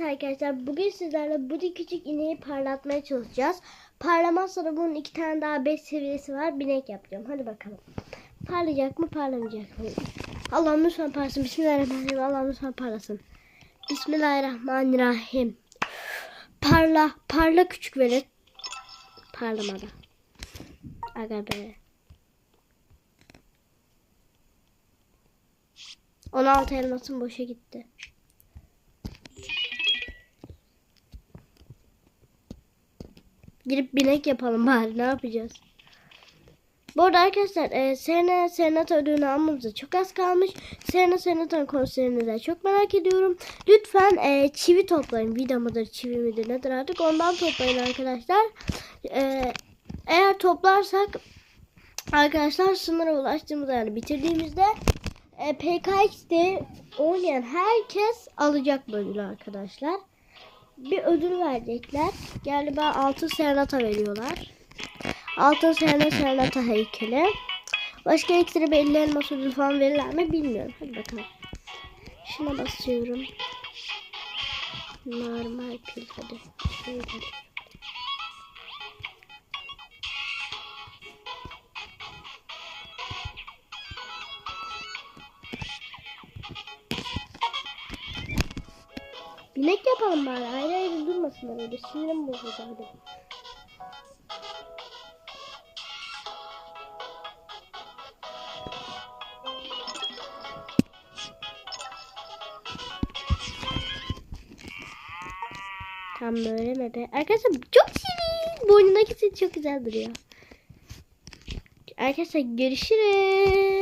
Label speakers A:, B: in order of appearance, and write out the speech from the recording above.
A: Evet arkadaşlar bugün sizlerle bu küçük ineği parlatmaya çalışacağız. Parlamazsa da bunun iki tane daha 5 seviyesi var. Binek yapacağım. Hadi bakalım. Parlayacak mı parlamayacak mı? Allah'ım lütfen parlasın. Bismillahirrahmanirrahim. Allah'ım lütfen parlasın. Bismillahirrahmanirrahim. Parla. Parla küçük velet. Parlamada. Aga be. 16 elmasım boşa gitti. Girip binek yapalım bari ne yapacağız? Bu arada arkadaşlar e, Serena Serenata ödülünü almamıza çok az kalmış. Serena Serenata'nın konserini de çok merak ediyorum. Lütfen e, çivi toplayın. Vida mıdır çivi midir nedir artık ondan toplayın arkadaşlar. E, eğer toplarsak arkadaşlar sınıra ulaştığımızda yani bitirdiğimizde e, PKX'de oynayan herkes alacak ödülü arkadaşlar bir ödül verecekler. Galiba altın serenata veriyorlar. Altın serena serenata heykeli. Başka ekstra bir 50 elmas ödül falan verirler mi bilmiyorum. Hadi bakalım. Şuna basıyorum. Normal pil hadi. Şöyle. Binek yapalım bari. Ayrı ayrı durmasınlar öyle. Sinirim bozuldu hadi. Tam böyle mi be? Arkadaşlar çok şirin. Boynundaki set çok güzel duruyor. Arkadaşlar görüşürüz.